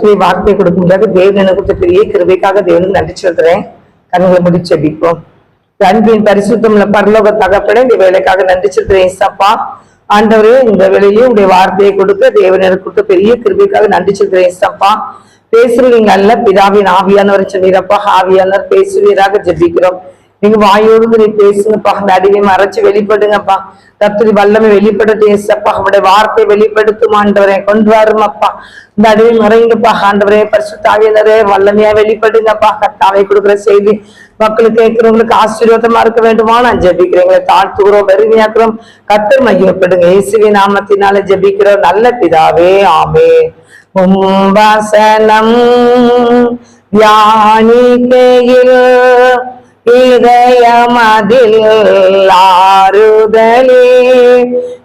கத்திரி வார்த்தை கொடுக்கும்போது தேவன் எனக்கு பெரிய கிருவைக்காக தேவனுக்கு நன்றி சொல்றேன். கண்களை முடிச்சு அடிப்போம் அன்பின் பரிசுத்தம்ல பரலோக தகப்பட இந்த வேலைக்காக நன்றி சொல்றேன் இசப்பா ஆண்டவரே இந்த வேலையிலும் உடைய வார்த்தையை கொடுக்க தேவன் எனக்கு கொடுத்த பெரிய கிருவைக்காக நன்றி சொல்றேன் இசப்பா பேசுறீங்க அல்ல பிதாவின் ஆவியானவர் சொன்னீரப்பா ஆவியானவர் பேசுவீராக ஜெபிக்கிறோம். நீங்க வாயோடு நீ பேசுங்கப்பா. அந்த அடிவை மறைச்சு வெளிப்படுங்கப்பா. கத்திரி வல்லமை வெளிப்படட்டும் ஏசப்பா அவருடைய வார்த்தை வெளிப்படுத்தும் ஆண்டவரே கொண்டு வருமப்பா இந்த அடிமை மறைங்கப்பா ஆண்டவரே பரிசுத்தாவியனரே வல்லமையா வெளிப்படுங்கப்பா. கத்தாவை கொடுக்குற செய்தி மக்களுக்கு கேட்கிறவங்களுக்கு ஆசீர்வாதமா இருக்க வேண்டுமா? நான் ஜெபிக்கிறேன். தாழ்த்துகிறோம் பெருமையாக்குறோம் கத்தர் மகிமைப்படுங்க. இயேசுவி நாமத்தினால ஜபிக்கிறோம். நல்ல பிதாவே ஆமே உம்பாசனம் தியானிக்கையில் இதயமதில் ஆறுதலே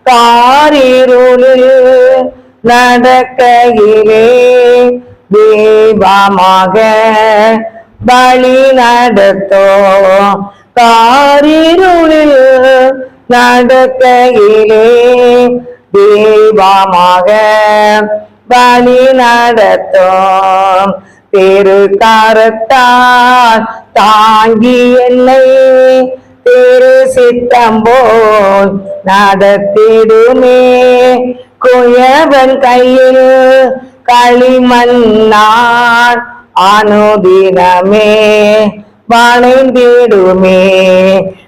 காரிருளில் நடக்கையிலே தீபமாக பலி நடத்தோ காரிருளில் நடக்கையிலே தீபமாக பலி நடத்தோம் தேரு கரத்தால் தாங்கி என்னை. திரு சித்தம்போல் நடத்திடுமே குயவன் கையில் களிமன்னார் அனுதினமே வளைந்திடுமே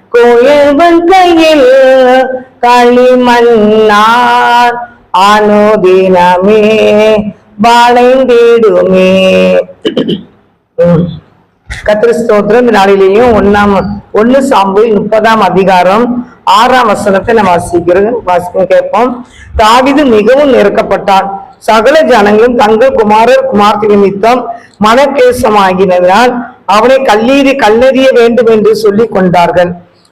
குயவன் கையில் களிமன்னார் அனுதினமே வளைந்திடுமே கத்திர ஸ்தோத்திரம் நாளிலேயும் ஒன்னாம் ஒண்ணு சாம்பு முப்பதாம் அதிகாரம் ஆறாம் வசனத்தை நம்ம வாசிக்கிறோம் வாசிக்கும் கேட்போம். தாவிது மிகவும் நெருக்கப்பட்டான். சகல ஜனங்களும் தங்கள் குமாரர் குமார்த்தி நிமித்தம் மனக்கேசமாகினதால் அவனை கல்லீரி கல்லெறிய வேண்டும் என்று சொல்லி கொண்டார்கள்.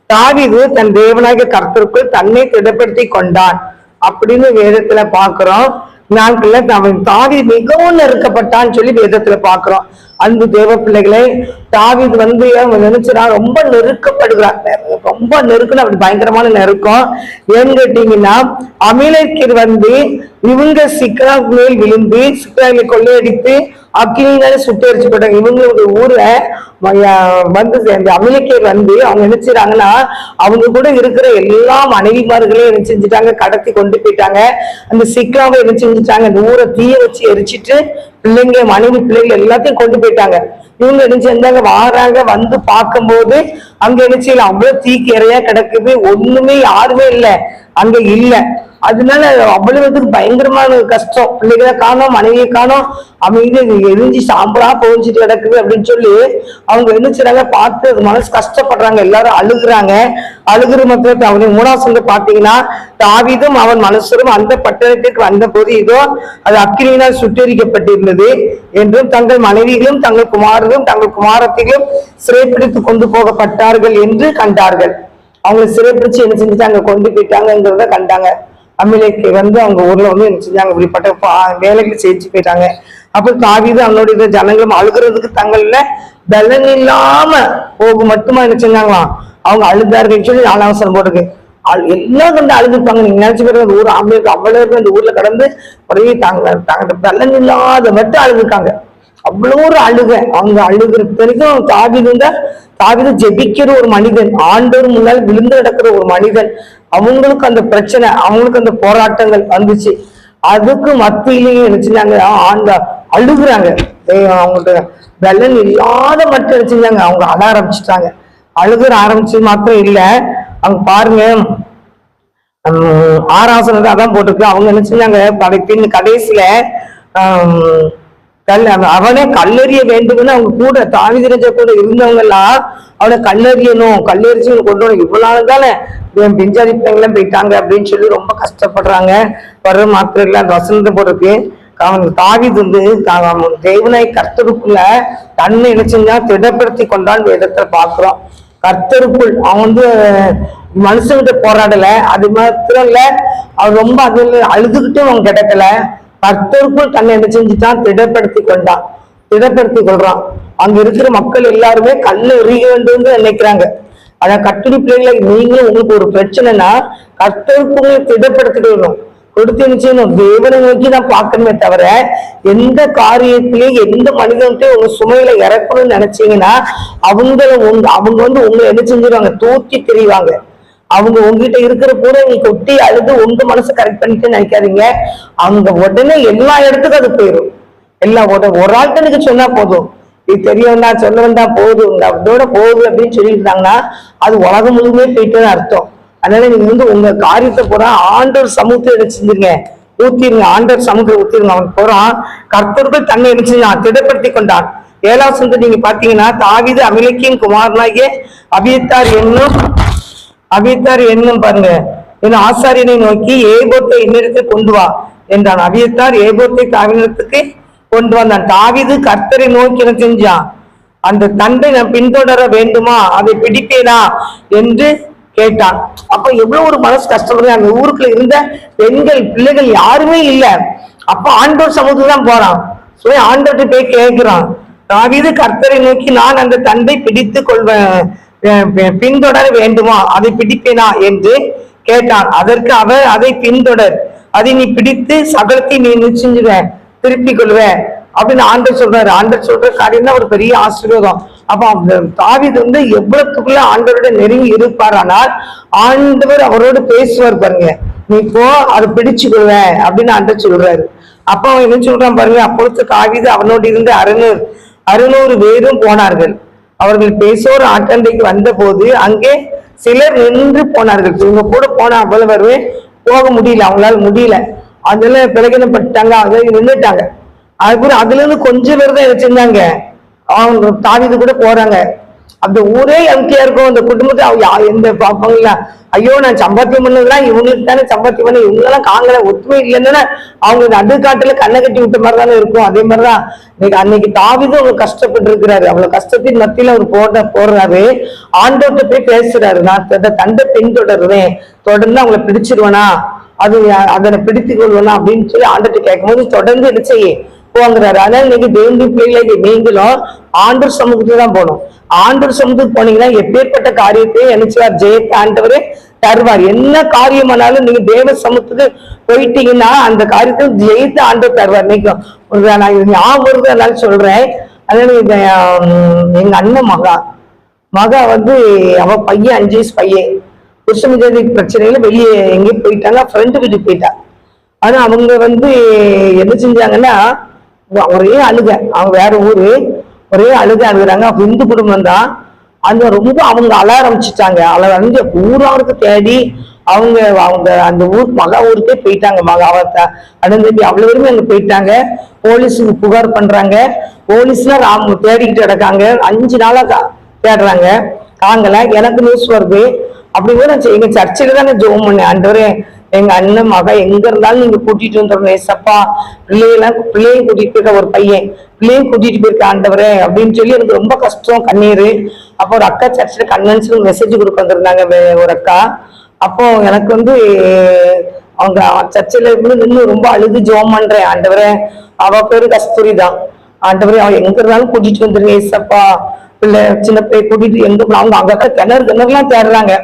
தாவிது தன் தேவனாகிய கர்த்தருக்குள் தன்னை திடப்படுத்தி கொண்டான். அப்படின்னு வேதத்துல பாக்குறோம் நாட்கள்ல அவன் தாவி மிகவும் நெருக்கப்பட்டான்னு சொல்லி வேதத்துல பாக்குறோம் அன்பு தேவ பிள்ளைகளே தாவித் வந்து அவன் நினைச்சுனா ரொம்ப நெருக்கப்படுகிறான். ரொம்ப நெருக்குன்னு அப்படி பயங்கரமான நெருக்கம். ஏன்னு கேட்டீங்கன்னா அமிலக்கீர் வந்து இவங்க சிக்கலா மேல் விழுந்து சிக்கராயில கொள்ளையடித்து அக்கினியினால சுட்டரிச்சு போட்டாங்க இவங்களுடைய ஊரை வந்து அந்த அமிலக்கீர் வந்து அவங்க என்ன செய்றாங்கன்னா அவங்க கூட இருக்கிற எல்லா மனைவிமார்களையும் என்ன செஞ்சுட்டாங்க கடத்தி கொண்டு போயிட்டாங்க. அந்த சிக்கலாவை என்ன செஞ்சுட்டாங்க அந்த ஊரை தீய வச்சு எரிச்சிட்டு பிள்ளைங்க மனைவி பிள்ளைகள் எல்லாத்தையும் கொண்டு போயிட்டாங்க. இவங்க நினைச்சு செஞ்சாங்க வாங்குறாங்க வந்து பார்க்கும்போது அங்க என்ன அவ்வளவு தீக்கு இறையா கிடக்குது ஒண்ணுமே யாருமே இல்லை. அங்க இல்ல. அதனால அவ்வளவு இதுக்கு பயங்கரமான கஷ்டம். பிள்ளைகளை காணோம் மனைவியை காணோம். அமைதி எரிஞ்சு சாம்பலா போஞ்சிட்டு கிடக்குது அப்படின்னு சொல்லி அவங்க என்ன பார்த்து அது மனசு கஷ்டப்படுறாங்க. எல்லாரும் அழுகுறாங்க. அழுகுற மக்களுக்கு அவனை மூணாவது பாத்தீங்கன்னா தாவிதும் அவன் மனசரும் அந்த பட்டணத்திற்கு வந்த போது இதோ அது அக்கினியினால் சுட்டெரிக்கப்பட்டிருந்தது என்றும் தங்கள் மனைவிகளும் தங்கள் குமாரர்களும் தங்கள் குமாரத்தையும் சிறைப்பிடித்து கொண்டு போகப்பட்டார்கள் என்று கண்டார்கள். அவங்களை சிறைப்பிடிச்சு என்ன செஞ்சுட்டாங்க கொண்டு போயிட்டாங்கிறத கண்டாங்க. அமிலைக்கு வந்து அவங்க ஊர்ல வந்து என்ன செஞ்சாங்க? இப்படிப்பட்ட வேலைகள் செஞ்சு போயிட்டாங்க. அப்புறம் தாவீது அவனுடைய ஜனங்களும் அழுகிறதுக்கு தங்கள்ல பலன் இல்லாம போக மட்டுமா என்ன செஞ்சாங்களாம்? அவங்க அழுதார்கள் சொல்லி நாலாம் அவசரம் போட்டுருக்கு. எல்லாம் கண்டு அழுதுப்பாங்க நீங்க நினைச்சு பாருங்க அந்த ஊர் ஆம்பளைக்கு அவ்வளவு அந்த ஊர்ல கடந்து ஒரே தாங்க தாங்க பலன் இல்லாத மட்டும் அழுதுருக்காங்க. அவ்வளோ ஒரு அழுக. அவங்க அழுகிற வரைக்கும் தாவிது இருந்தா தாவிது ஜெபிக்கிற ஒரு மனிதன் ஆண்டோர் முன்னால் விழுந்து கிடக்கிற ஒரு மனிதன். அவங்களுக்கு அந்த பிரச்சனை அவங்களுக்கு அந்த போராட்டங்கள் வந்துச்சு. அதுக்கு மத்தியிலையும் நினைச்சிருந்தாங்க ஆண்ட அழுகுறாங்க. அவங்கள்ட்ட அவங்களுக்கு பலன் இல்லாத மட்டும் நினைச்சிருந்தாங்க அவங்க அழ ஆரம்பிச்சுட்டாங்க. அழுகுற ஆரம்பிச்சு மாத்திரம் இல்லை. அவங்க பாருங்க. ஆராசனத்தை அதான் போட்டிருக்கு. அவங்க என்ன செஞ்சாங்க? கடைசியில கல் அவனே கல்லெறிய வேண்டும்னு அவங்க கூட தாவிதிரஞ்ச கூட இருந்தவங்க எல்லாம் அவனை கல்லெறியணும் கல்லெறிச்சு கொண்டு வரணும். இவ்வளவு நாள் தானே பிஞ்சாதி பிள்ளைங்களாம் போயிட்டாங்க அப்படின்னு சொல்லி ரொம்ப கஷ்டப்படுறாங்க. வர்ற மாத்திரைகள்லாம் வசந்த அந்த அவன் தாவிது வந்து அவன் தேவனை கர்த்தருக்குள்ள தன்னை என்ன திடப்படுத்தி கொண்டான் வேதத்தை பாக்குறோம் கர்த்தருக்குள் அவன் வந்து மனுஷங்கிட்ட போராடல. அது மாத்திரம் இல்ல அவன் ரொம்ப அதுல அழுதுகிட்டும் அவன் கிடைக்கல. கர்த்தருக்குள் தன்னை என்ன செஞ்சுட்டான்? திடப்படுத்தி கொண்டான். திடப்படுத்தி கொள்றான். அங்க இருக்கிற மக்கள் எல்லாருமே கல்ல எறிய வேண்டும் நினைக்கிறாங்க. ஆனா கட்டுடி பிள்ளைகளை நீங்களும் உங்களுக்கு ஒரு பிரச்சனைனா கர்த்தருக்குள்ள திடப்படுத்திட்டு வரணும் கொடுத்து என்ன செய்யணும்? தேவனை நோக்கி நான் பார்க்கணுமே தவிர எந்த காரியத்திலையும் எந்த மனிதன்ட்டையும் உங்க சுமையில இறக்கணும்னு நினைச்சீங்கன்னா அவங்கள அவங்க வந்து உங்களை என்ன செஞ்சிருவாங்க? தூக்கி திரிவாங்க. அவங்க உங்ககிட்ட இருக்கிற கூட நீ கொட்டி அழுது உங்க மனசை கரெக்ட் பண்ணிட்டு நினைக்காதீங்க. அவங்க உடனே எல்லா இடத்துக்கும் அது போயிடும் எல்லா உடனே ஒரு ஆள்கிட்ட நீங்க சொன்னா போதும். இது தெரியவனா சொல்ல போதும். இந்த அதோட போகுது அப்படின்னு சொல்லியிருந்தாங்கன்னா அது உலகம் முழுமே போயிட்டு அர்த்தம். அதனால நீங்க வந்து உங்க காரியத்தை பூரா ஆண்டவர் சமூகத்தை என்ன செஞ்சிருங்க. ஊத்திருங்க. ஆண்டவர் சமூகத்தை ஊத்திருங்க. அவன் போறான் கர்த்தர்கள் தன்னை என்ன திடப்படுத்தி கொண்டான். ஏழாம் நீங்க பாத்தீங்கன்னா தாவிது அமிலக்கியின் குமாரனாகிய அபியத்தார் என்னும் அபியத்தார் என்னும் பாருங்க. என் ஆசாரியனை நோக்கி ஏபோத்தை என்னிடத்தில் கொண்டு வா என்றான். அபியத்தார் ஏபோத்தை தாவினத்துக்கு கொண்டு வந்தான். தாவிது கர்த்தரை நோக்கி என்ன செஞ்சான்? அந்த தண்டை நான் பின்தொடர வேண்டுமா? அதை பிடிப்பேனா? என்று கேட்டான். அப்ப எவ்வளவு ஒரு மனசு கஷ்டப்படுது. அந்த ஊருக்குள்ள இருந்த பெண்கள் பிள்ளைகள் யாருமே இல்ல. அப்ப ஆண்டோர் சமூகத்துக்கு தான் போறான். சொல்லி ஆண்டோர்கிட்ட போய் கேட்கிறான் தாவீது கர்த்தரை நோக்கி நான் அந்த தண்டை பிடித்து கொள்வேன். பின்தொடர வேண்டுமா? அதை பிடிப்பேனா? என்று கேட்டான். அதற்கு அவர் அதை பின்தொடர். அதை நீ பிடித்து சகலத்தை நீ நிச்சஞ்சுவ திருப்பிக் கொள்வ அப்படின்னு ஆண்டர் சொல்றாரு. ஆண்டர் சொல்ற காரியம் தான் ஒரு பெரிய ஆசீர்வாதம். அப்போ அந்த வந்து எவ்வளவுக்குள்ள ஆண்டவரோட நெருங்கி இருப்பார் ஆனால் ஆண்டவர் அவரோடு பேசுவார் பாருங்க. நீ இப்போ அதை பிடிச்சு கொள்வ அப்படின்னு ஆண்டர் சொல்றாரு. அப்ப அவன் என்ன சொல்றான் பாருங்க? அப்பொழுது தாவீது அவனோடு இருந்து அறுநூறு அறுநூறு பேரும் போனார்கள். அவர்கள் பேசோர் ஆட்டண்டைக்கு வந்த போது அங்கே சிலர் நின்று போனார்கள். இவங்க கூட போன அவ்வளவு போக முடியல அவங்களால முடியல. அதுல பிரகடனப்பட்டாங்க அதை நின்றுட்டாங்க அதுக்கப்புறம் அதுல இருந்து கொஞ்சம் பேர் தான் என்ன செஞ்சாங்க அவங்க தாவிது கூட போறாங்க. அந்த ஊரே எம்டியா இருக்கும். அந்த குடும்பத்தை அவங்க எந்த பாப்பாங்களா ஐயோ நான் சம்பாத்தியம் பண்ணதுலாம் இவங்களுக்கு தானே சம்பாத்தியம் பண்ண இவங்கெல்லாம் காங்கிற ஒத்துமை இல்லைன்னு அவங்க நடுக்காட்டுல கண்ணை கட்டி விட்ட மாதிரி தானே இருக்கும். அதே மாதிரிதான் இன்னைக்கு அன்னைக்கு தாவிதும் அவங்க கஷ்டப்பட்டு இருக்கிறாரு அவ்வளவு கஷ்டத்தின் மத்தியில அவர் போட போடுறாரு. ஆண்டோட்ட போய் பேசுறாரு. நான் இந்த பெண் தொடருவேன் தொடர்ந்து அவங்கள பிடிச்சிருவேனா? அது அதனை பிடித்துக் கொள்வேனா? அப்படின்னு சொல்லி ஆண்டோட்ட கேட்கும்போது தொடர்ந்து என்ன செய்யும் போங்கிறாரு. அதனால இன்னைக்கு தேவண்டி பிள்ளைகளை நீங்களும் ஆண்டூர் சமூகத்துக்கு தான் போகணும். ஆண்டூர் சமூகத்துக்கு போனீங்கன்னா எப்பேற்பட்ட காரியத்தையும் நினைச்சார்? ஜெயத்தை ஆண்டவரே தருவார். என்ன காரியமானாலும் நீங்க தேவ சமூகத்துக்கு போயிட்டீங்கன்னா அந்த காரியத்தை ஜெயித்து ஆண்டவர் தருவார். இன்னைக்கு ஒரு நான் ஞாபகம் வருது அதனால சொல்றேன். அதனால இந்த எங்க அண்ணன் மகா மகா வந்து அவ பையன் அஞ்சு வயசு பையன். புருஷமிஜாதி பிரச்சனையில வெளியே எங்கேயும் போயிட்டாங்க. ஃப்ரெண்டு வீட்டுக்கு போயிட்டா. ஆனா அவங்க வந்து என்ன செஞ்சாங்கன்னா ஒரே அழுக. அவங்க வேற ஊரு ஒரே அழுக அழுகுறாங்க. இந்து குடும்பம் தான் அந்த ரொம்ப அவங்க அழ ஆரம்பிச்சுட்டாங்க. அழ வந்து ஊராருக்கு தேடி அவங்க அவங்க அந்த ஊர் மகா ஊருக்கே போயிட்டாங்க. மக அவத்த அடந்தம்பி அவ்வளவு பேருமே அங்க போயிட்டாங்க. போலீஸுக்கு புகார் பண்றாங்க. போலீஸ்லாம் ராம் தேடிக்கிட்டு கிடக்காங்க. அஞ்சு நாளா தேடுறாங்க. காங்கல எனக்கு நியூஸ் வருது. அப்படி கூட நான் எங்க சர்ச்சில் தான் ஜோம் பண்ணேன். அன்றவரே எங்க அண்ணன் மக எங்க இருந்தாலும் நீங்க கூட்டிட்டு வந்துடணும் ஏசப்பா. பிள்ளையெல்லாம் பிள்ளையும் கூட்டிட்டு போயிருக்க ஒரு பையன். பிள்ளையும் கூட்டிட்டு போயிருக்க ஆண்டவரே அப்படின்னு சொல்லி எனக்கு ரொம்ப கஷ்டம் கண்ணீர். அப்போ ஒரு அக்கா சர்ச்சில் கன்வென்ஷன் மெசேஜ் கொடுக்க வந்திருந்தாங்க ஒரு அக்கா. அப்போ எனக்கு வந்து அவங்க சர்ச்சில் இருந்து நின்று ரொம்ப அழுது ஜோம் பண்றேன் ஆண்டவரே. அவ பேரு கஸ்தூரி தான். ஆண்டவரே அவன் எங்க இருந்தாலும் கூட்டிட்டு வந்துருங்க ஏசப்பா. பிள்ளை சின்ன பிள்ளை கூட்டிட்டு எங்க அவங்க அங்க அக்கா கிணறு கிணறுலாம் தேடுறாங்க.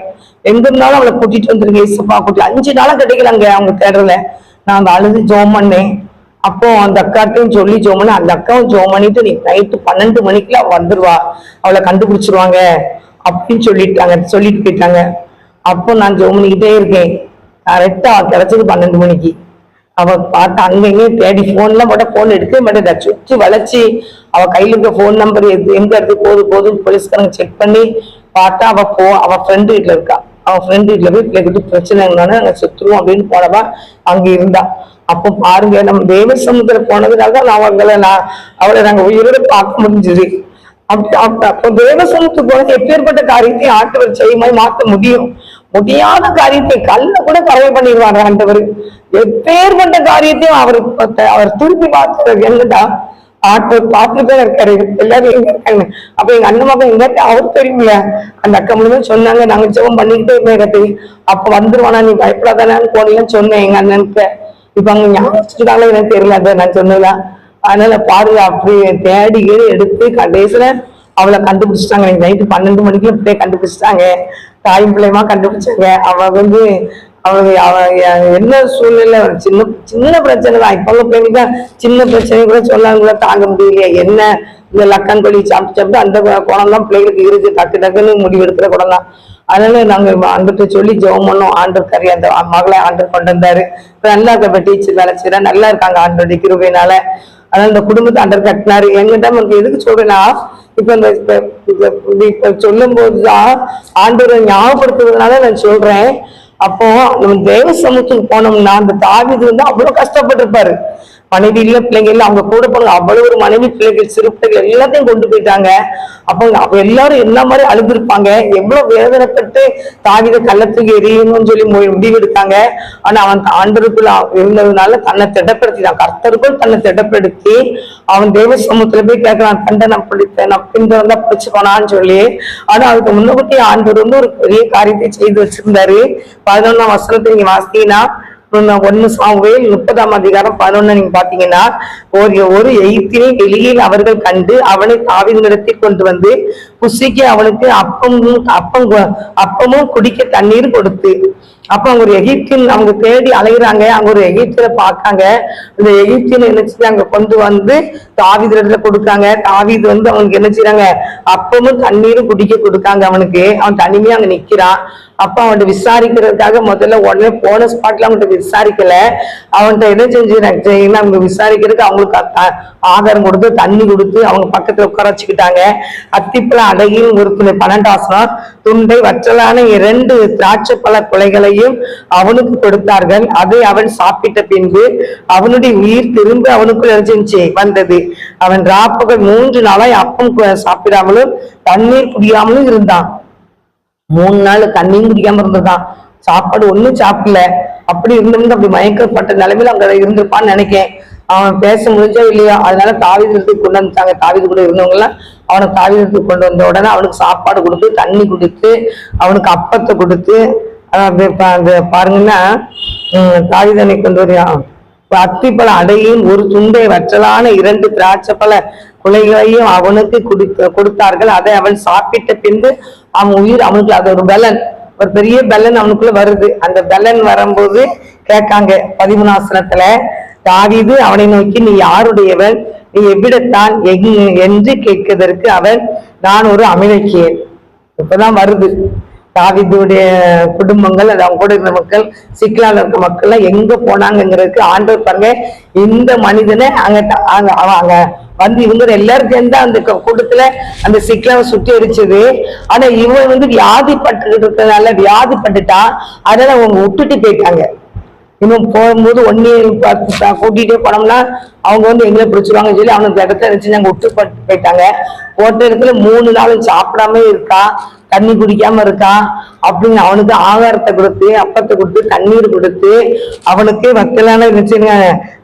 எங்க இருந்தாலும் அவளை கூட்டிட்டு வந்துருங்க ஏசப்பா கூட்டி அஞ்சு நாளா கிடைக்கலங்க அவங்க தேடுறல நான் அந்த அழுது ஜோம் பண்ணேன் அப்போ அந்த அக்காட்டையும் சொல்லி ஜோம் பண்ண அந்த அக்காவும் ஜோம் பண்ணிட்டு நீ நைட்டு பன்னெண்டு மணிக்குள்ள அவ வந்துருவா. அவளை கண்டுபிடிச்சிருவாங்க அப்படின்னு சொல்லிட்டாங்க சொல்லிட்டு போயிட்டாங்க. அப்போ நான் ஜோம் பண்ணிக்கிட்டே இருக்கேன் கரெக்டா கிடைச்சது பன்னெண்டு மணிக்கு. அவ பார்த்து அங்கங்க தேடி போன்லாம் மட்டும் போன் எடுக்க மாட்டேன் சுற்றி வளைச்சி அவ கையில இருக்க போன் நம்பர் எந்த இடத்துக்கு போகுது போகுதுன்னு போலீஸ்காரங்க செக் பண்ணி பார்த்தா அவ போ அவ ஃப்ரெண்டு வீட்டுல இருக்கா. அவன் ஃப்ரெண்டு வீட்டில் போய் பிள்ளைகிட்ட பிரச்சனை இருந்தானே சுற்றுவோம் அப்படின்னு போனவா அங்க இருந்தா. அப்போ பாருங்க நம்ம தேவசமுத்திரம் போனதுனால தான் நான் அவங்கள நான் அவளை நாங்க உயிரோட பார்க்க முடிஞ்சது. அப்படி அப்ப- அப்போ தேவசனத்துக்கு போனது எப்பேற்பட்ட காரியத்தை ஆண்டவர் செய்யுமாய் மாற்ற முடியும். முடியாத காரியத்தை கல்ல கூட கரவை பண்ணிடுவார் ஆண்டவர். எப்பேற்பட்ட காரியத்தையும் அவர் அவர் திருப்பி பார்க்கிறார் என்னதான் ஆட்டவர் பார்த்துட்டு இருக்காரு எல்லாரும் எங்க இருக்காங்க. அப்ப எங்க அண்ணன் மகன் எங்க அவர் தெரியுமில்ல அந்த அக்கா முழுமே சொன்னாங்க. நாங்க ஜெபம் பண்ணிக்கிட்டே இருந்தோம் அப்ப வந்துருவானா நீ பயப்படாதானு போனீங்கன்னு சொன்னேன் எங்க அண்ணனுக்கு. இப்ப அங்க ஞாபகம் எனக்கு தெரியல. அதை நான் சொன்னதா அதனால பாருங்க அப்படி தேடி ஏறி எடுத்து கடைசியில அவளை கண்டுபிடிச்சிட்டாங்க. நைட்டு பன்னெண்டு மணிக்கு இப்படியே கண்டுபிடிச்சிட்டாங்க. தாய் பிள்ளையமா கண்டுபிடிச்சாங்க. அவ வந்து அவனுக்கு அவ- என்ன சூழ்நிலை சின்ன சின்ன பிரச்சனை தான். இப்போ உள்ள பிள்ளைங்க சின்ன பிரச்சனை கூட சொல்லாம கூட தாங்க முடியலையே. என்ன இந்த லக்கன் கொல்லி சாப்பிட்டு சாப்பிட்டு அந்த குணம் தான் பிள்ளைகளுக்கு இருக்கு. டக்கு டக்குன்னு முடிவெடுக்கிற குணம் தான் அதனால நாங்கள் ஆண்டுகிட்ட சொல்லி ஜெபம் பண்ணோம். ஆண்டர் கறி அந்த மகளை ஆண்டர் கொண்டு வந்தாரு. இப்போ நல்லா இருக்க டீச்சர் வேலை செய்யறா நல்லா இருக்காங்க ஆண்டோட கிருபையினால. அதனால இந்த குடும்பத்தை அண்டர் கட்டினாரு. எங்கிட்ட நமக்கு எதுக்கு சொல்றேன்னா இப்ப இந்த இப்ப சொல்லும் போதுதான் ஆண்டவரை ஞாபகப்படுத்துறதுனால நான் சொல்றேன். அப்போ நம்ம தேவ சமூகத்துக்கு போனோம்னா அந்த தாவிது வந்து அவ்வளவு கஷ்டப்பட்டிருப்பாரு. மனைவி இல்ல பிள்ளைங்க இல்ல அவங்க கூட போனாங்க அவ்வளவு ஒரு மனைவி பிள்ளைகள் சிறு பிள்ளைகள் எல்லாத்தையும் கொண்டு போயிட்டாங்க. அப்போ அவங்க எல்லாரும் என்ன மாதிரி அழுதுருப்பாங்க? எவ்வளவு வேதனைப்பட்டு தாவித கள்ளத்துக்கு எரியணும்னு சொல்லி மு- முடிவெடுத்தாங்க. ஆனா அவன் ஆண்டருக்குள்ள இருந்ததுனால தன்னை திடப்படுத்தினான் கர்த்தருக்குள் தன்னை திடப்படுத்தி அவன் தேவ சமூகத்துல போய் கேட்கறான் கண்ட நான் பிடித்தேன் நான் பின்தொடர்ந்தா பிடிச்சு போனான்னு சொல்லி. ஆனா அதுக்கு முன்னபத்தி ஆண்டவர் வந்து ஒரு பெரிய காரியத்தை செய்து வச்சிருந்தாரு. பதினொன்னாம் வசனத்தை நீங்க வாசித்தீங்கன்னா ஒன்னு சாமுவேல் முப்பதாம் அதிகாரம் பதினொன்னு நீங்க பாத்தீங்கன்னா ஒரு ஒரு எய்த்தினை வெளியில் அவர்கள் கண்டு அவனை தாவினிடத்தில் கொண்டு வந்து குசிக்கு அவனுக்கு அப்பமும் அப்பம் அப்பமும் குடிக்க தண்ணீர் கொடுத்து. அப்ப அவங்க ஒரு எகிப்தின் அவங்க தேடி அலைகிறாங்க அவங்க ஒரு எகிப்தில பார்க்காங்க. இந்த எகிப்தின் என்ன செஞ்சாங்க கொண்டு வந்து தாவீது இடத்துல கொடுக்காங்க தாவீது வந்து அவனுக்கு என்ன செய்றாங்க? அப்பமும் தண்ணீரும் குடிக்க கொடுக்காங்க அவனுக்கு. அவன் தனிமையா அங்க நிக்கிறான் அப்ப அவன்கிட்ட விசாரிக்கிறதுக்காக முதல்ல உடனே போன ஸ்பாட்ல அவன்கிட்ட விசாரிக்கல. அவன்கிட்ட என்ன செஞ்சு அவங்க விசாரிக்கிறதுக்கு அவங்களுக்கு ஆதாரம் கொடுத்து தண்ணி கொடுத்து அவங்க பக்கத்துல உட்கார வச்சுக்கிட்டாங்க. அத்திப்பழ அடையில் ஒரு துணை துண்டை வற்றலான இரண்டு திராட்சை பழ குலைகளையும் அவனுக்கு கொடுத்தார்கள். அதை அவன் சாப்பிட்ட பின்பு அவனுடைய உயிர் திரும்ப அவனுக்குள் இருந்துச்சு வந்தது. அவன் ராப்பகல் மூன்று நாளாய் அப்பம் சாப்பிடாமலும் தண்ணீர் குடியாமலும் இருந்தான். மூணு நாள் தண்ணியும் குடிக்காம இருந்ததான் சாப்பாடு ஒண்ணும் சாப்பிடல. அப்படி இருந்திருந்து அப்படி மயக்கப்பட்ட நிலைமையில அங்க இருந்திருப்பான்னு நினைக்கேன். அவன் பேச முடிஞ்சோ இல்லையோ அதனால தாவிதத்துக்கு கொண்டு வந்துட்டாங்க. தாவிது கூட இருந்தவங்க எல்லாம் அவனை தாவிதத்துக்கு கொண்டு வந்த உடனே அவனுக்கு சாப்பாடு கொடுத்து தண்ணி கொடுத்து அவனுக்கு அப்பத்தை கொடுத்து அந்த பாருங்கன்னா தாவிதனை கொண்டு வரையா? அத்திப்பழ அடையும் ஒரு துண்டை வற்றலான இரண்டு திராட்சை பழ குலைகளையும் அவனுக்கு குடித்த கொடுத்தார்கள். அதை அவன் சாப்பிட்ட பின்பு அவன் உயிர் அவனுக்கு அது ஒரு பலன். ஒரு பெரிய பலன் அவனுக்குள்ள வருது. அந்த பலன் வரும்போது கேட்காங்க பதிமூணாசனத்துல தாவிது அவனை நோக்கி நீ யாருடையவன்? நீ எவ்விடத்தான் எங்- என்று கேட்கதற்கு அவன் நான் ஒரு அமிலக்கியன் இப்பதான் வருது. தாவிதுடைய குடும்பங்கள் அது அவங்க கூட இருந்த மக்கள் சிக்கலால் இருக்க மக்கள் எங்க போனாங்கங்கிறதுக்கு ஆண்டவர் பாருங்க இந்த மனிதனை அங்க த- அங்க வந்து இவங்க எல்லாரும் சேர்ந்து அந்த க- கூட்டத்துல அந்த சிக்கலாவை சுற்றி அடிச்சது ஆனா இவன் வந்து வியாதிப்பட்டு இருக்கிறதுனால வியாதிப்பட்டுட்டான் அதனால அவங்க விட்டுட்டு போயிட்டாங்க. இன்னும் போகும்போது ஒன்னே பார்த்து கூட்டிகிட்டே போனோம்னா அவங்க வந்து எங்களை பிடிச்சிருவாங்கன்னு சொல்லி அவனுக்கு இடத்த வச்சு நாங்கள் விட்டு போட்டு போயிட்டாங்க. போட்ட இடத்துல மூணு நாளும் சாப்பிடாம இருக்கா? தண்ணி குடிக்காம இருக்கான் அப்படின்னு அவனுக்கு ஆகாரத்தை கொடுத்து அப்பத்தை கொடுத்து தண்ணீர் கொடுத்து அவனுக்கு வக்கலான வச்சுங்க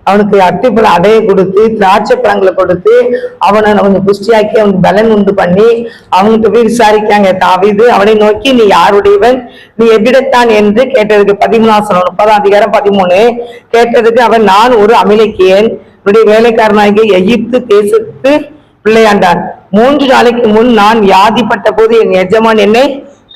அவனுக்கு அட்டிப்பழ அடையை கொடுத்து திராட்சை பழங்களை கொடுத்து அவனை கொஞ்சம் புஷ்டியாக்கி அவனுக்கு பலன் உண்டு பண்ணி அவன்கிட்ட போய் விசாரிக்காங்க தாவிது. அவனை நோக்கி நீ யாருடையவன்? நீ எவ்விடத்தான்? என்று கேட்டதுக்கு பதிமூணாசனம் முப்பதாம் அதிகாரம் பதிமூணு. கேட்டதுக்கு அவன் நான் ஒரு அமிலக்கியன். என்னுடைய வேலைக்காரனாகிய எகிப்து தேசத்து பிள்ளையாண்டான். மூன்று நாளைக்கு முன் நான் வியாதிப்பட்ட போது என் எஜமான் என்னை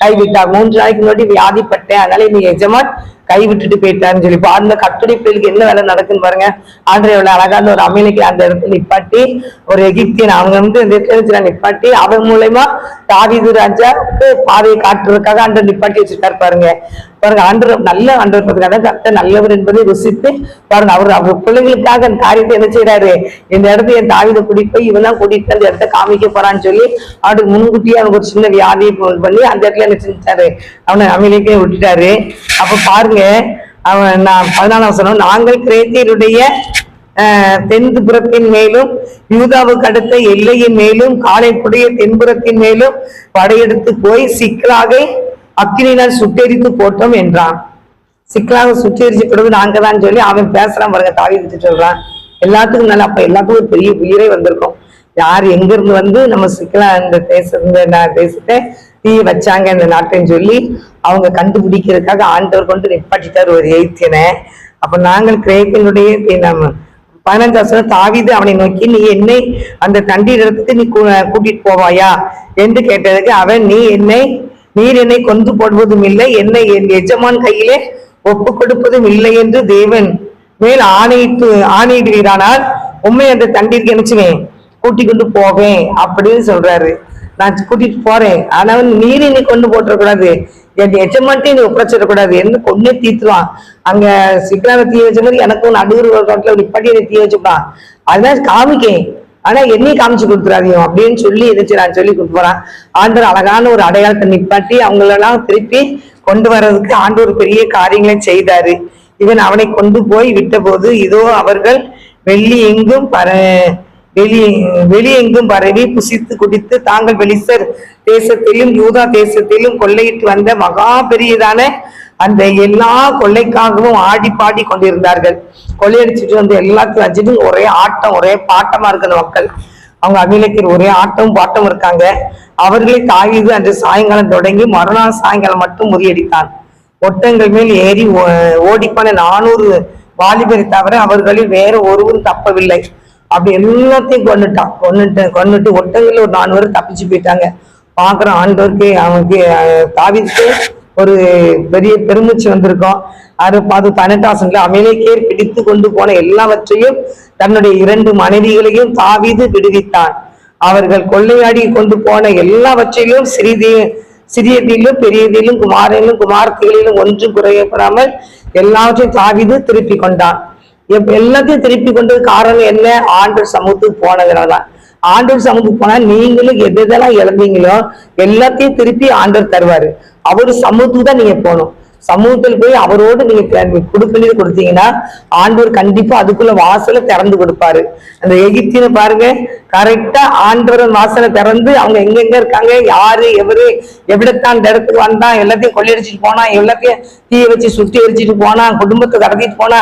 கைவிட்டார். மூன்று நாளைக்கு முன்னாடி வியாதிப்பட்டேன். அதனால என் எஜமான் கை விட்டுட்டு போயிட்டாருன்னு சொல்லி அந்த கத்துடைய பிள்ளைக்கு என்ன வேலை நடக்குன்னு பாருங்க. ஆண்டரை எவ்வளவு அழகான ஒரு அமைலைக்கு அந்த இடத்துல நிப்பாட்டி ஒரு எகிப்தியன் அவங்க வந்து அந்த இடத்துல நிப்பாட்டி அவன் மூலயமா தாவிது ராஜா பாதையை காட்டுறதுக்காக ஆண்டர் நிப்பாட்டி வச்சிருக்காரு பாருங்க. பாருங்க ஆண்டவர் நல்ல ஆண்டவர் பார்த்துக்காக நல்லவர் என்பதை ருசித்து பாருங்க அவர் அவர் பிள்ளைங்களுக்காக அந்த காரியத்தை என்ன செய்யறாரு இந்த இடத்துல என் தாவித கூட்டிட்டு போய் கூட்டிட்டு அந்த இடத்த காமிக்க போறான்னு சொல்லி அவனுக்கு முன்கூட்டியே அவனுக்கு ஒரு சின்ன வியாதியை பண்ணி அந்த இடத்துல என்ன செஞ்சாரு அவனை அமைதிக்கே விட்டுட்டாரு. அப்ப பாருங்க அவன் நான் பதினாலாம் சொன்னோம் நாங்கள் கிரேத்தியருடைய தென்புறத்தின் மேலும் யூதாவுக்கு அடுத்த எல்லையின் மேலும் காலைப்புடைய தென்புறத்தின் மேலும் படையெடுத்து போய் சிக்கலாகை அக்கினினால் சுட்டெரித்து போட்டோம் என்றான். சிக்கலாக சுட்டெரிச்சு கொடுத்து நாங்க தான் சொல்லி அவன் பேசுறான் பாருங்க தாவிட்டு சொல்றான். எல்லாத்துக்கும் நல்லா அப்ப எல்லாத்துக்கும் ஒரு பெரிய உயிரே வந்திருக்கும். யார் எங்க இருந்து வந்து நம்ம சிக்கலா இந்த தேச இந்த தேசத்தை தீ வச்சாங்க இந்த நாட்டைன்னு சொல்லி அவங்க கண்டுபிடிக்கிறதுக்காக ஆண்டவர் கொண்டு நிப்பாட்டிட்டார் ஒரு எய்த்தியனை அப்ப நாங்கள் கிரேக்கனுடைய நம்ம பதினஞ்சாம் வசனம் அவனை நோக்கி நீ என்னை அந்த தண்ணீர் இடத்துக்கு நீ கூ- கூட்டிட்டு போவாயா? என்று கேட்டதுக்கு அவன் நீ என்னை நீர் என்னை கொண்டு போடுவதும் இல்லை என்னை என் எஜமான் கையிலே ஒப்பு கொடுப்பதும் இல்லை என்று தேவன் மேல் ஆணையிட்டு ஆணையிடுகிறானால் உண்மை அந்த தண்டிற்கு நினைச்சுவேன் கூட்டி கொண்டு போவேன் அப்படின்னு சொல்றாரு. நான் கூட்டிட்டு போறேன். ஆனா வந்து மீறி நீ கொண்டு போட்டுறக்கூடாது என் எஜமான்ட்டையும் நீ ஒப்படைச்சிடக்கூடாது என்ன கொண்டே தீத்துவான் அங்க சிக்கலான தீ வச்ச மாதிரி எனக்கும் நடுவர் ரோட்ல நிப்பாட்டி என்னை தீ வச்சுப்பான் அதுதான் காமிக்கேன். ஆனா என்னையும் காமிச்சு கொடுத்துறாதீங்க அப்படின்னு சொல்லி எதிர்த்து நான் சொல்லி கொடுத்து போறேன். ஆண்டவர் அழகான ஒரு அடையாளத்தை நிப்பாட்டி அவங்களெல்லாம் திருப்பி கொண்டு வர்றதுக்கு ஆண்டவர் பெரிய காரியங்களை செய்தாரு. இவன் அவனை கொண்டு போய் விட்டபோது இதோ அவர்கள் வெள்ளி எங்கும் பர வெளி வெளியெங்கும் பரவி புசித்து குடித்து தாங்கள் வெளிசர் தேசத்திலும் யூதா தேசத்திலும் கொள்ளையிட்டு வந்த மகா பெரியதான அந்த எல்லா கொள்ளைக்காகவும் ஆடி பாடி கொண்டிருந்தார்கள். கொள்ளையடிச்சிட்டு வந்து எல்லாத்தையும் வச்சுட்டு ஒரே ஆட்டம் ஒரே பாட்டமா இருக்கிற மக்கள். அவங்க அகிலக்கிற ஒரே ஆட்டமும் பாட்டம் இருக்காங்க. அவர்களை தாயுது அன்று சாயங்காலம் தொடங்கி மறுநாள் சாயங்காலம் மட்டும் முறியடித்தான் ஒட்டங்கள் மேல் ஏறி ஓ- ஓடிப்போன நானூறு வாலிபரை தவிர அவர்களில் வேற ஒருவரும் தப்பவில்லை. அப்படி எல்லாத்தையும் கொண்டுட்டான் கொண்டுட்டு கொண்டுட்டு ஒட்டகையில் ஒரு நானூறு தப்பிச்சு போயிட்டாங்க. பார்க்குற ஆண்டவருக்கு அவனுக்கு தாவித்து ஒரு பெரிய பெருமிச்சு வந்திருக்கோம். அது பார்த்து தனட்டாசன்ல அமேலேக்கே பிடித்து கொண்டு போன எல்லாவற்றையும் தன்னுடைய இரண்டு மனைவிகளையும் தாவிது விடுவித்தான். அவர்கள் கொள்ளையாடி கொண்டு போன எல்லாவற்றிலும் சிறிதையும் சிறியதிலும் பெரியதிலும் குமாரிலும் குமார்த்திகளிலும் ஒன்றும் குறையப்படாமல் எல்லாவற்றையும் தாவிது திருப்பி கொண்டான். எல்லாத்தையும் திருப்பி கொண்டது காரணம் என்ன? ஆண்டவர் சமூகத்துக்கு போனதுனால ஆண்டவர் சமூகத்துக்கு போனா நீங்களும் எது எதெல்லாம் இழந்தீங்களோ எல்லாத்தையும் திருப்பி ஆண்டவர் தருவாரு. அவரு சமூகத்துக்கு தான் நீங்க போகணும். சமூகத்தில் போய் அவரோடு நீங்க கொடுக்கணும் கொடுத்தீங்கன்னா ஆண்டவர் கண்டிப்பா அதுக்குள்ள வாசலை திறந்து கொடுப்பாரு. அந்த எகிப்தின பாருங்க கரெக்டா ஆண்டவர் வாசலை திறந்து அவங்க எங்க எங்க இருக்காங்க யாரு எவரு எவ்வளத்தான் இந்த இடத்துக்கு வந்தான் எல்லாத்தையும் கொள்ளையடிச்சிட்டு போனா எல்லாத்தையும் தீய வச்சு சுத்தி எரிச்சிட்டு போனா குடும்பத்தை கடத்திட்டு போனா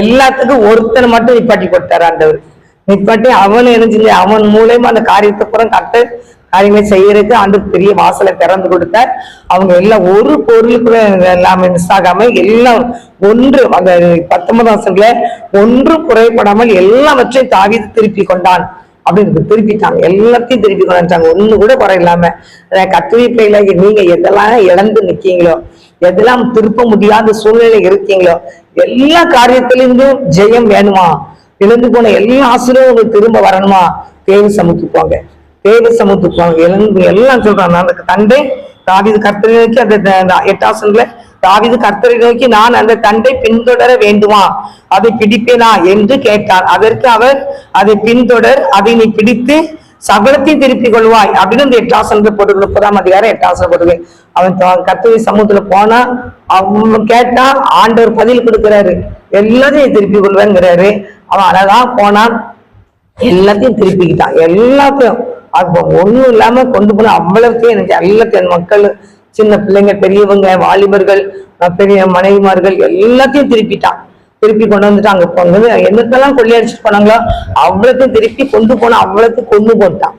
எல்லாத்துக்கும் ஒருத்தனை மட்டும் நிப்பாட்டி கொடுத்தாரு ஆண்டவர். நிப்பாட்டி அவன் என்ன செஞ்சு அவன் மூலயமா அந்த காரியத்தை கூட கட்டு காரியங்களை செய்யறதுக்கு ஆண்டு பெரிய வாசலை திறந்து கொடுத்தார். அவங்க எல்லாம் ஒரு பொருளுக்குள்ள எல்லாமே மிஸ் ஆகாம எல்லாம் ஒன்று அந்த பத்தொன்பதாம் வருஷத்துல ஒன்றும் குறைபடாமல் எல்லாவற்றையும் தாவி திருப்பி கொண்டான். அப்படின்னு திருப்பிட்டாங்க. எல்லாத்தையும் திருப்பி கொண்டாங்க ஒண்ணு கூட குறை இல்லாம கத்துவி பிள்ளைல நீங்க எதெல்லாம் இழந்து நிக்கீங்களோ எதெல்லாம் திருப்ப முடியாத சூழ்நிலை இருக்கீங்களோ எல்லா காரியத்திலிருந்தும் ஜெயம் வேணுமா? இழந்து போன எல்லா ஆசிரியரும் உங்களுக்கு திரும்ப வரணுமா? தேவி சமைக்கு போங்க. தேவை சமூகத்துக்கு போங்க எல்லாம் சொல்றான் அந்த தண்டை தாவிது கர்த்தரை நோக்கி அந்த எட்டாசன்ல தாவிது கர்த்தரை நோக்கி நான் அந்த தண்டை பின்தொடர வேண்டுமா? அதை பிடிப்பேனா என்று கேட்டார். அதற்கு அவர் அதை பின்தொடர் அதை நீ பிடித்து சகலத்தை திருப்பிக் கொள்வாய் அப்படின்னு இந்த எட்டாசனத்தை போட்டு முப்பதாம் அதிகாரம் எட்டாசனம் போட்டு அவன் த- சமூகத்துல போனா அவன் கேட்டா ஆண்டவர் பதில் கொடுக்கிறாரு. எல்லாத்தையும் திருப்பி கொள்வேங்கிறாரு அவன் அழகா போனான் எல்லாத்தையும் திருப்பிக்கிட்டான். எல்லாத்தையும். அப்போ ஒண்ணும் இல்லாம கொண்டு போன அவ்வளவுக்கு எனக்கு எல்லாத்தையும் என் மக்கள் சின்ன பிள்ளைங்க பெரியவங்க வாலிபர்கள் பெரிய மனைவிமார்கள் எல்லாத்தையும் திருப்பிட்டான். திருப்பி கொண்டு வந்துட்டு அங்க போனது என்னத்தெல்லாம் கொள்ளையடிச்சிட்டு போனாங்களோ அவ்வளோத்தையும் திருப்பி கொண்டு போன அவ்வளோத்தையும் கொண்டு போட்டான்.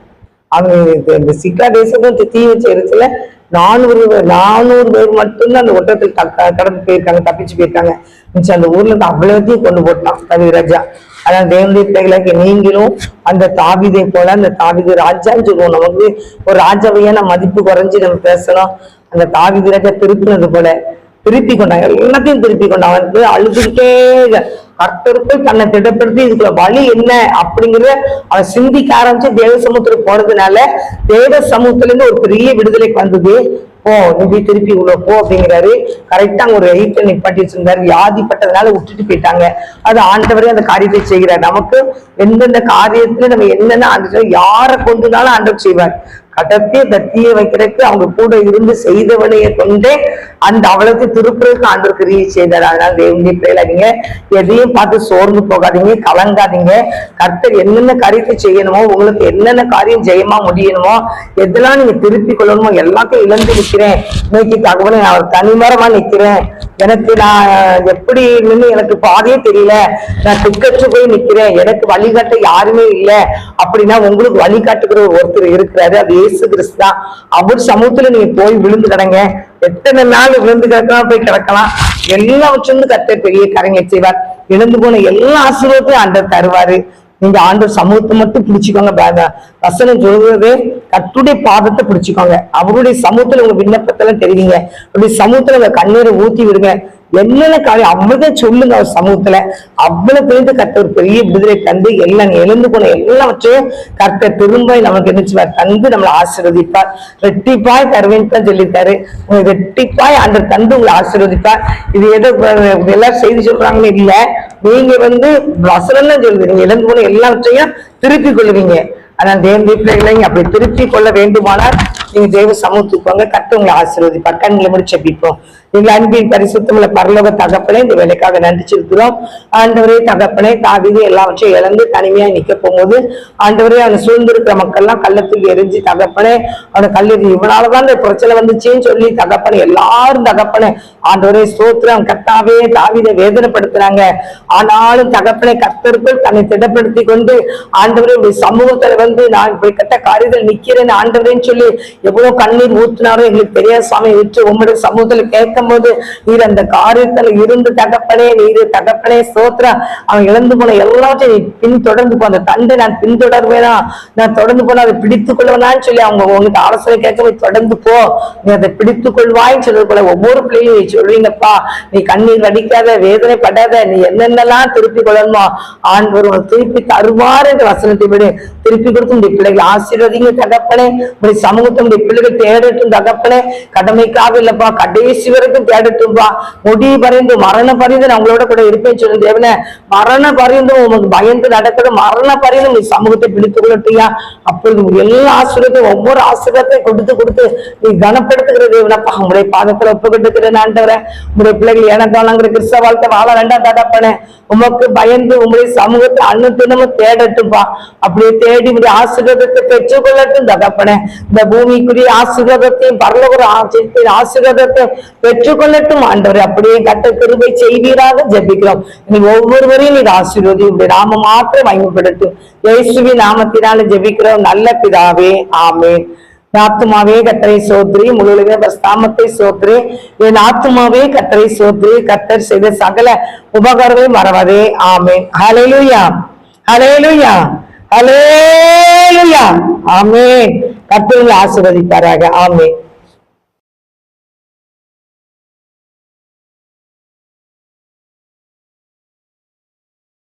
அவங்க இந்த சிக்கா தேசத்தும் தீ வச்ச இடத்துல நானூறு பேர் நானூறு பேர் மட்டும்தான் அந்த ஒட்டத்தில் கடந்து போயிருக்காங்க தப்பிச்சு போயிருக்காங்க. மிச்சம் அந்த ஊர்ல இருந்து அவ்வளவுத்தையும் கொண்டு போட்டான் கவிராஜா. அதான் தேவனுடைய பிள்ளைகளாக நீங்களும் அந்த தாவிதை போல அந்த தாவிது ராஜான்னு சொல்லுவோம். நமக்கு ஒரு ராஜாவையான மதிப்பு குறைஞ்சு நம்ம பேசணும். அந்த தாவிது ராஜா திருப்பினது போல திருப்பி கொண்டான் எல்லாத்தையும் திருப்பி கொண்டான் அவனுக்கு அழுதுகிட்டே கர்த்தருக்குள் தன்னை திடப்படுத்தி இதுக்குள்ள வழி என்ன அப்படிங்கிறத அவன் சிந்திக்க ஆரம்பிச்சு தேவ சமூகத்துக்கு போனதுனால தேவ சமூகத்துல இருந்து ஒரு பெரிய விடுதலைக்கு வந்தது. போ நிதி திருப்பி உள்ள போ அப்படிங்கிறாரு. கரெக்டா அங்க ஒரு எயிட்ட நிப்பாட்டி வச்சிருந்தாரு வியாதிப்பட்டதுனால விட்டுட்டு போயிட்டாங்க. அது ஆண்டவரே அந்த காரியத்தை செய்கிறார். நமக்கு எந்தெந்த காரியத்துல நம்ம என்னென்ன ஆண்டு யாரை கொண்டுனாலும் ஆண்டவர் செய்வார். கடத்தி தத்தியை வைக்கிறதுக்கு அவங்க கூட இருந்து செய்தவனையை கொண்டே அந்த அவளுக்கு திருப்புறதுக்கு ஆண்டுக்கு ரீச் செய்தார். அதனால தேவனுடைய பிள்ளைங்க எதையும் பார்த்து சோர்ந்து போகாதீங்க கலங்காதீங்க. கர்த்தர் என்னென்ன காரியத்தை செய்யணுமோ உங்களுக்கு என்னென்ன காரியம் ஜெயமா முடியணுமோ எதெல்லாம் நீங்க திருப்பி கொள்ளணுமோ எல்லாத்தையும் இழந்து நிற்கிறேன். இன்னைக்கு தகவலை நான் தனிமரமா நிற்கிறேன். எனக்கு நான் எப்படி நின்று எனக்கு பாதையே தெரியல. நான் திக்கற்று போய் நிற்கிறேன். எனக்கு வழிகாட்ட யாருமே இல்லை. அப்படின்னா உங்களுக்கு வழிகாட்டுகிற ஒருத்தர் இருக்கிறாரு. அது இயேசு கிறிஸ்தா அவர் சமூகத்துல நீங்க போய் விழுந்து கிடங்க. எத்தனை நாள் விழுந்து கிடக்கலாம் போய் கிடக்கலாம். எல்லாவற்றிலிருந்து கர்த்தர் பெரிய கரங்க செய்வார். இழந்து போன எல்லா ஆசீர்வாதத்தையும் ஆண்டர் தருவாரு. நீங்க ஆண்டவர் சமூகத்தை மட்டும் பிடிச்சுக்கோங்க வசனம் சொல்றது கட்டுடைய பாதத்தை பிடிச்சுக்கோங்க. அவருடைய சமூகத்துல உங்க விண்ணப்பத்தெல்லாம் தெரிவிங்க. அவருடைய சமூகத்துல உங்க கண்ணீரை ஊத்தி விடுங்க. என்னென்ன காரியம்? அவ்வளவு சொல்லுங்க அவர் சமூகத்துல. அவ்வளவு பேருந்து கர்த்தர் ஒரு பெரிய விடுதலை தந்து எல்லாம் எழுந்து போன எல்லாவற்றையும் கர்த்தர் திரும்ப நமக்கு என்ன தந்து நம்மளை ஆசீர்வதிப்பார். ரெட்டிப்பாய் தருவேன்னு தான் சொல்லிட்டாரு ரெட்டிப்பாய் அந்த தந்து உங்களை ஆசீர்வதிப்பார். இது எதோ எல்லாரும் செய்தி சொல்றாங்கன்னு இல்ல. நீங்க வந்து வசனம் தான் சொல்லுவீங்க நீங்க இழந்து போன எல்லாவற்றையும் திருப்பி கொள்ளுவீங்க. ஆனால் தேவ பிள்ளைகளை அப்படி திருப்பி கொள்ள வேண்டுமானால் நீங்க தேவ சமூகத்துக்கு போங்க. கர்த்தர் உங்களை ஆசீர்வதிப்பார். கண்களை முடிச்சு ஜெபிப்போம் எங்கள் அன்பின் பரிசுத்தமில்ல பரலோக தகப்பனே இந்த வேலைக்காக நன்றி ஆண்டவரே தகப்பனே தாவிது எல்லாவற்றையும் இழந்து தனிமையா நிக்க போகும்போது ஆண்டவரே அவனை சூழ்ந்திருக்கிற மக்கள்லாம் கள்ளத்துக்கு எரிஞ்சு தகப்பனே அவனை கல்லெறி இவனாலதான் இந்த பிரச்சனை வந்துச்சுன்னு சொல்லி தகப்பனே எல்லாரும் தகப்பனே ஆண்டவரே சோத்திரம் கத்தாவே தாவிதை வேதனைப்படுத்துறாங்க. ஆனாலும் தகப்பனை கத்தர்கள் தன்னை திடப்படுத்தி கொண்டு ஆண்டவரே சமூகத்துல வந்து வந்து நான் இப்படி கட்ட காரியத்தில் நிக்கிறேன் ஆண்டவரேன்னு சொல்லி எவ்வளவு கண்ணீர் ஊத்தினாரோ எங்களுக்கு தெரியாது சுவாமி விட்டு உங்களுடைய சமூகத்துல கேட்கும் போது நீர் அந்த காரியத்துல இருந்து தகப்பனே நீர் தகப்பனே ஸ்தோத்திரம் அவன் இழந்து போன எல்லாத்தையும் நீ பின்தொடர்ந்து போ. அந்த தண்டை நான் பின்தொடர்வேனா? நான் தொடர்ந்து போனா அதை பிடித்துக் கொள்வேனான்னு சொல்லி அவங்க உங்ககிட்ட ஆலோசனை கேட்க போய் தொடர்ந்து போ. நீ அதை பிடித்துக் கொள்வாய்ன்னு சொல்றது போல ஒவ்வொரு பிள்ளையும் நீ சொல்றீங்கப்பா. நீ கண்ணீர் வடிக்காத வேதனை படாத நீ என்னென்னலாம் திருப்பி கொள்ளணுமோ ஆண்டவர் உனக்கு திருப்பி தருவார் என்ற வசனத்தை விடு. திருப்பி கொடுத்து உடைய பிள்ளைகள் ஆசீர்வதிங்க தகப்பனே உடைய சமூகத்தினுடைய பிள்ளைகள் தேடட்டும் தகப்பனே கடமைக்காக இல்லப்பா கடைசி வரைக்கும் தேடட்டும்பா முடி பறிந்து மரண பறிந்து நான் உங்களோட கூட இருப்பேன் சொல்லு தேவனே மரண பறிந்தும் உமக்கு பயந்து நடக்கிற மரண பறிந்தும் நீ சமூகத்தை பிடித்து கொள்ளட்டியா அப்பொழுது எல்லா ஆசீர்வாதத்தையும் ஒவ்வொரு ஆசீர்வாதத்தையும் கொடுத்து கொடுத்து நீ கனப்படுத்துகிற தேவனப்பா உங்களுடைய பாதத்துல ஒப்புக்கிட்டுக்கிறேன் கொடுக்கிறேன் உங்களுடைய பிள்ளைகள் எனக்கானங்கிற கிறிஸ்தவ வாழ்க்கை வாழ வேண்டாம் தடப்பனே உமக்கு பயந்து உங்களுடைய சமூகத்தை அண்ணு தினமும் தேடட்டும்பா அப்படியே தேடி பூமிக்குரிய ஆசீர்வாதத்தை பெற்றுக்கொள்ளட்டும் தகப்பன. இந்த பூமிக்குரிய ஆசீர்வாதத்தையும் பரலோக ஆசீர்வாதத்தையும் ஆசீர்வாதத்தையும் பெற்றுக்கொள்ளட்டும் ஆண்டவர். அப்படியே கட்ட கிருபை செய்வீராக ஜெபிக்கிறோம். நீ ஒவ்வொருவரையும் நீங்க ஆசீர்வதி உடைய நாம மாத்திரம் மகிமைப்படட்டும் இயேசுவின் நாமத்தினால ஜபிக்கிறோம். நல்ல பிதாவே ஆமே ஆத்துமாவே கத்தரை சோத்ரி முழுவதுமே பிரஸ்தாமத்தை சோத்ரி. என் ஆத்துமாவே கத்தரை சோத்ரி. கத்தர் செய்த சகல உபகாரமே மறவதே. ஆமே ஹலேலுயா ஹலேலுயா அலேயா ஆமே கத்தர் உங்களை ஆசீர்வதிப்பாராக. ஆமென்.